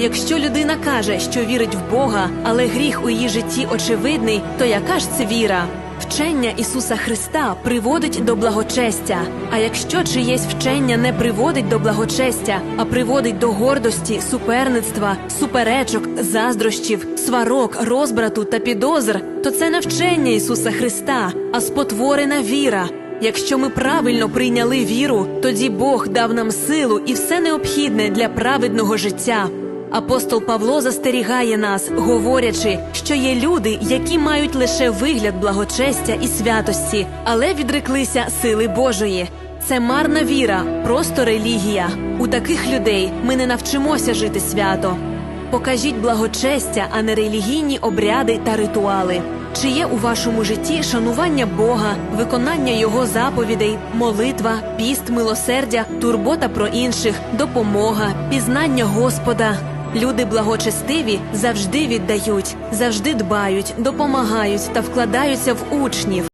Якщо людина каже, що вірить в Бога, але гріх у її житті очевидний, то яка ж це віра? Вчення Ісуса Христа приводить до благочестя. А якщо чиєсь вчення не приводить до благочестя, а приводить до гордості, суперництва, суперечок, заздрощів, сварок, розбрату та підозр, то це не вчення Ісуса Христа, а спотворена віра. Якщо ми правильно прийняли віру, тоді Бог дав нам силу і все необхідне для праведного життя. Апостол Павло застерігає нас, говорячи, що є люди, які мають лише вигляд благочестя і святості, але відреклися сили Божої. Це марна віра, просто релігія. У таких людей ми не навчимося жити свято. Покажіть благочестя, а не релігійні обряди та ритуали. Чи є у вашому житті шанування Бога, виконання Його заповідей, молитва, піст, милосердя, турбота про інших, допомога, пізнання Господа? Люди благочестиві завжди віддають, завжди дбають, допомагають та вкладаються в учнів.